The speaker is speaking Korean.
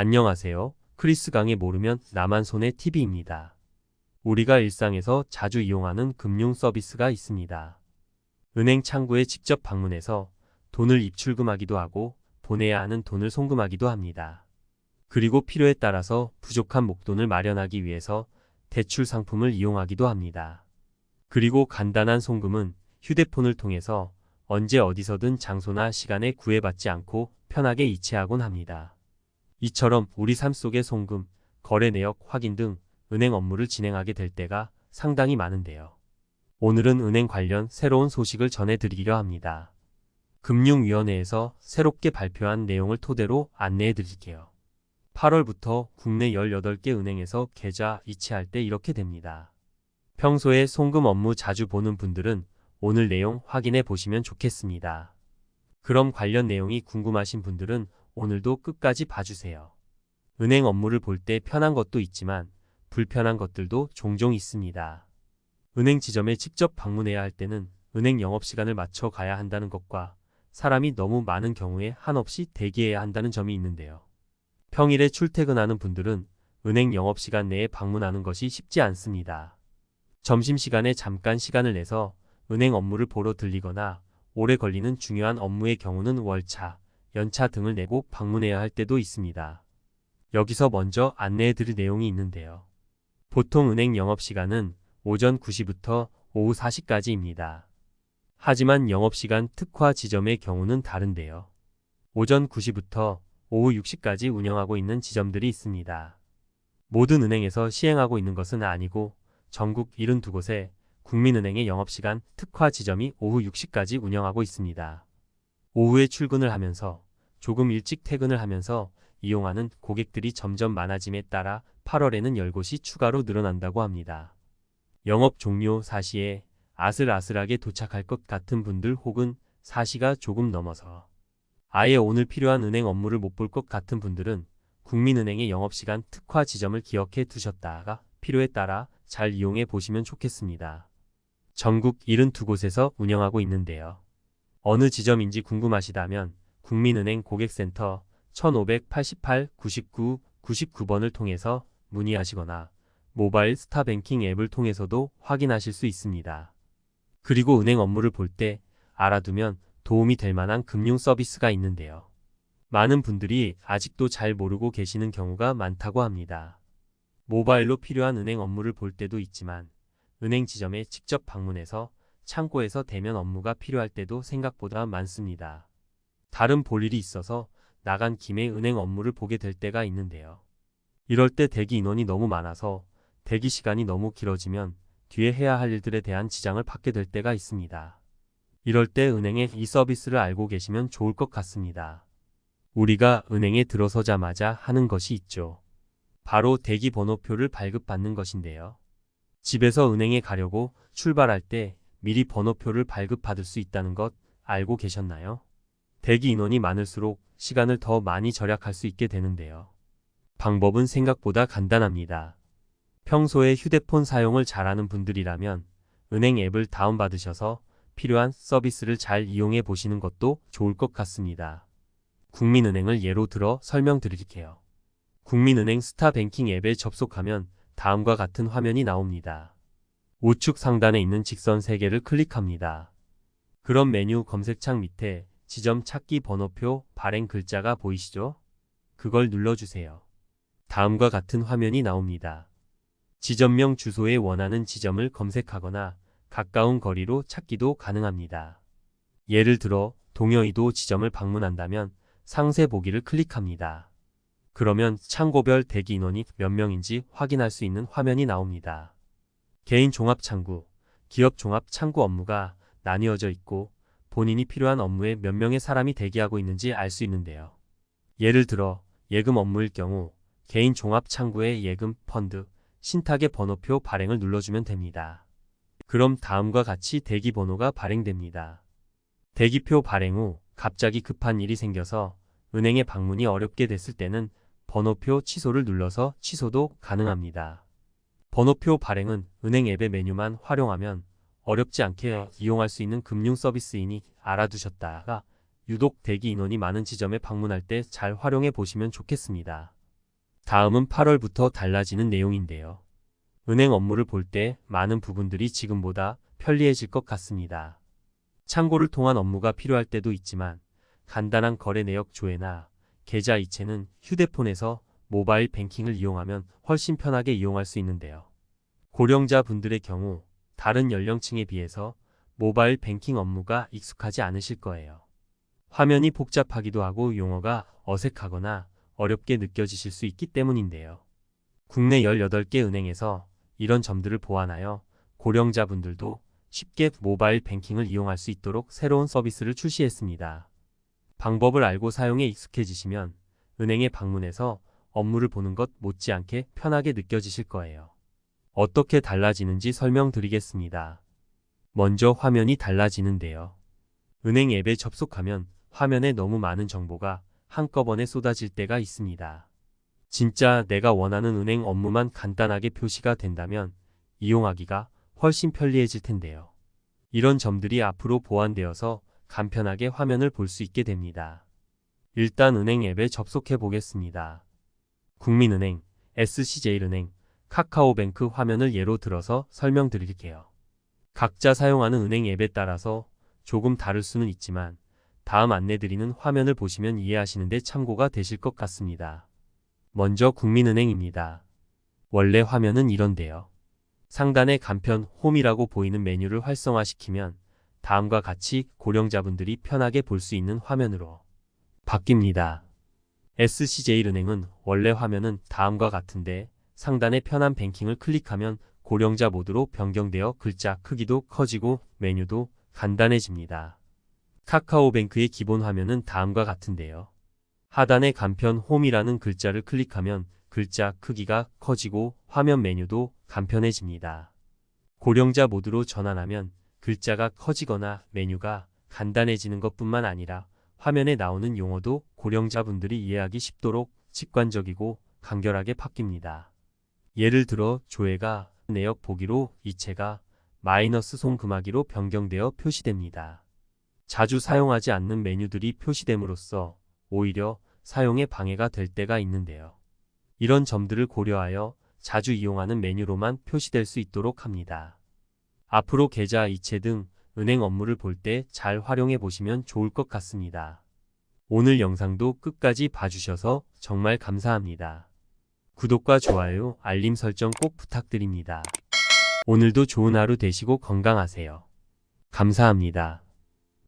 안녕하세요. 크리스 강의 모르면 나만 손의 TV입니다. 우리가 일상에서 자주 이용하는 금융 서비스가 있습니다. 은행 창구에 직접 방문해서 돈을 입출금하기도 하고 보내야 하는 돈을 송금하기도 합니다. 그리고 필요에 따라서 부족한 목돈을 마련하기 위해서 대출 상품을 이용하기도 합니다. 그리고 간단한 송금은 휴대폰을 통해서 언제 어디서든 장소나 시간에 구애받지 않고 편하게 이체하곤 합니다. 이처럼 우리 삶 속의 송금, 거래 내역 확인 등 은행 업무를 진행하게 될 때가 상당히 많은데요. 오늘은 은행 관련 새로운 소식을 전해드리려 합니다. 금융위원회에서 새롭게 발표한 내용을 토대로 안내해 드릴게요. 8월부터 국내 18개 은행에서 계좌 이체할 때 이렇게 됩니다. 평소에 송금 업무 자주 보는 분들은 오늘 내용 확인해 보시면 좋겠습니다. 그럼 관련 내용이 궁금하신 분들은 오늘도 끝까지 봐주세요. 은행 업무를 볼 때 편한 것도 있지만 불편한 것들도 종종 있습니다. 은행 지점에 직접 방문해야 할 때는 은행 영업시간을 맞춰 가야 한다는 것과 사람이 너무 많은 경우에 한없이 대기해야 한다는 점이 있는데요. 평일에 출퇴근하는 분들은 은행 영업시간 내에 방문하는 것이 쉽지 않습니다. 점심시간에 잠깐 시간을 내서 은행 업무를 보러 들리거나 오래 걸리는 중요한 업무의 경우는 월차, 연차 등을 내고 방문해야 할 때도 있습니다. 여기서 먼저 안내해 드릴 내용이 있는데요. 보통 은행 영업시간은 오전 9시부터 오후 4시까지입니다. 하지만 영업시간 특화 지점의 경우는 다른데요. 오전 9시부터 오후 6시까지 운영하고 있는 지점들이 있습니다. 모든 은행에서 시행하고 있는 것은 아니고 전국 72곳에 국민은행의 영업시간 특화 지점이 오후 6시까지 운영하고 있습니다. 오후에 출근을 하면서 조금 일찍 퇴근을 하면서 이용하는 고객들이 점점 많아짐에 따라 8월에는 10곳이 추가로 늘어난다고 합니다. 영업 종료 4시에 아슬아슬하게 도착할 것 같은 분들 혹은 4시가 조금 넘어서 아예 오늘 필요한 은행 업무를 못 볼 것 같은 분들은 국민은행의 영업시간 특화 지점을 기억해 두셨다가 필요에 따라 잘 이용해 보시면 좋겠습니다. 전국 72곳에서 운영하고 있는데요. 어느 지점인지 궁금하시다면 국민은행 고객센터 1588-99 99번을 통해서 문의하시거나 모바일 스타뱅킹 앱을 통해서도 확인하실 수 있습니다. 그리고 은행 업무를 볼 때 알아두면 도움이 될 만한 금융 서비스가 있는데요. 많은 분들이 아직도 잘 모르고 계시는 경우가 많다고 합니다. 모바일로 필요한 은행 업무를 볼 때도 있지만 은행 지점에 직접 방문해서 창고에서 대면 업무가 필요할 때도 생각보다 많습니다. 다른 볼 일이 있어서 나간 김에 은행 업무를 보게 될 때가 있는데요. 이럴 때 대기 인원이 너무 많아서 대기 시간이 너무 길어지면 뒤에 해야 할 일들에 대한 지장을 받게 될 때가 있습니다. 이럴 때 은행의 이 서비스를 알고 계시면 좋을 것 같습니다. 우리가 은행에 들어서자마자 하는 것이 있죠. 바로 대기 번호표를 발급받는 것인데요. 집에서 은행에 가려고 출발할 때 미리 번호표를 발급받을 수 있다는 것 알고 계셨나요? 대기 인원이 많을수록 시간을 더 많이 절약할 수 있게 되는데요. 방법은 생각보다 간단합니다. 평소에 휴대폰 사용을 잘하는 분들이라면 은행 앱을 다운받으셔서 필요한 서비스를 잘 이용해 보시는 것도 좋을 것 같습니다. 국민은행을 예로 들어 설명드릴게요. 국민은행 스타뱅킹 앱에 접속하면 다음과 같은 화면이 나옵니다. 우측 상단에 있는 직선 3개를 클릭합니다. 그럼 메뉴 검색창 밑에 지점 찾기 번호표 발행 글자가 보이시죠? 그걸 눌러주세요. 다음과 같은 화면이 나옵니다. 지점명 주소에 원하는 지점을 검색하거나 가까운 거리로 찾기도 가능합니다. 예를 들어 동여의도 지점을 방문한다면 상세 보기를 클릭합니다. 그러면 창고별 대기 인원이 몇 명인지 확인할 수 있는 화면이 나옵니다. 개인 종합 창구, 기업 종합 창구 업무가 나뉘어져 있고 본인이 필요한 업무에 몇 명의 사람이 대기하고 있는지 알 수 있는데요. 예를 들어 예금 업무일 경우 개인 종합 창구의 예금 펀드, 신탁의 번호표 발행을 눌러주면 됩니다. 그럼 다음과 같이 대기 번호가 발행됩니다. 대기표 발행 후 갑자기 급한 일이 생겨서 은행에 방문이 어렵게 됐을 때는 번호표 취소를 눌러서 취소도 가능합니다. 번호표 발행은 은행 앱의 메뉴만 활용하면 어렵지 않게 이용할 수 있는 금융 서비스이니 알아두셨다가 유독 대기 인원이 많은 지점에 방문할 때 잘 활용해 보시면 좋겠습니다. 다음은 8월부터 달라지는 내용인데요. 은행 업무를 볼 때 많은 부분들이 지금보다 편리해질 것 같습니다. 창고를 통한 업무가 필요할 때도 있지만 간단한 거래 내역 조회나 계좌 이체는 휴대폰에서 모바일 뱅킹을 이용하면 훨씬 편하게 이용할 수 있는데요. 고령자 분들의 경우 다른 연령층에 비해서 모바일 뱅킹 업무가 익숙하지 않으실 거예요. 화면이 복잡하기도 하고 용어가 어색하거나 어렵게 느껴지실 수 있기 때문인데요. 국내 18개 은행에서 이런 점들을 보완하여 고령자분들도 쉽게 모바일 뱅킹을 이용할 수 있도록 새로운 서비스를 출시했습니다. 방법을 알고 사용에 익숙해지시면 은행에 방문해서 업무를 보는 것 못지않게 편하게 느껴지실 거예요. 어떻게 달라지는지 설명드리겠습니다. 먼저 화면이 달라지는데요. 은행 앱에 접속하면 화면에 너무 많은 정보가 한꺼번에 쏟아질 때가 있습니다. 진짜 내가 원하는 은행 업무만 간단하게 표시가 된다면 이용하기가 훨씬 편리해질 텐데요. 이런 점들이 앞으로 보완되어서 간편하게 화면을 볼 수 있게 됩니다. 일단 은행 앱에 접속해 보겠습니다. 국민은행, SC제일은행, 카카오뱅크 화면을 예로 들어서 설명드릴게요. 각자 사용하는 은행 앱에 따라서 조금 다를 수는 있지만 다음 안내드리는 화면을 보시면 이해하시는데 참고가 되실 것 같습니다. 먼저 국민은행입니다. 원래 화면은 이런데요. 상단에 간편 홈이라고 보이는 메뉴를 활성화시키면 다음과 같이 고령자분들이 편하게 볼 수 있는 화면으로 바뀝니다. SC제일은행은 원래 화면은 다음과 같은데 상단의 편한 뱅킹을 클릭하면 고령자 모드로 변경되어 글자 크기도 커지고 메뉴도 간단해집니다. 카카오뱅크의 기본 화면은 다음과 같은데요. 하단의 간편 홈이라는 글자를 클릭하면 글자 크기가 커지고 화면 메뉴도 간편해집니다. 고령자 모드로 전환하면 글자가 커지거나 메뉴가 간단해지는 것뿐만 아니라 화면에 나오는 용어도 고령자분들이 이해하기 쉽도록 직관적이고 간결하게 바뀝니다. 예를 들어 조회가 내역 보기로 이체가 마이너스 송금하기로 변경되어 표시됩니다. 자주 사용하지 않는 메뉴들이 표시됨으로써 오히려 사용에 방해가 될 때가 있는데요. 이런 점들을 고려하여 자주 이용하는 메뉴로만 표시될 수 있도록 합니다. 앞으로 계좌 이체 등 은행 업무를 볼 때 잘 활용해 보시면 좋을 것 같습니다. 오늘 영상도 끝까지 봐주셔서 정말 감사합니다. 구독과 좋아요, 알림 설정 꼭 부탁드립니다. 오늘도 좋은 하루 되시고 건강하세요. 감사합니다.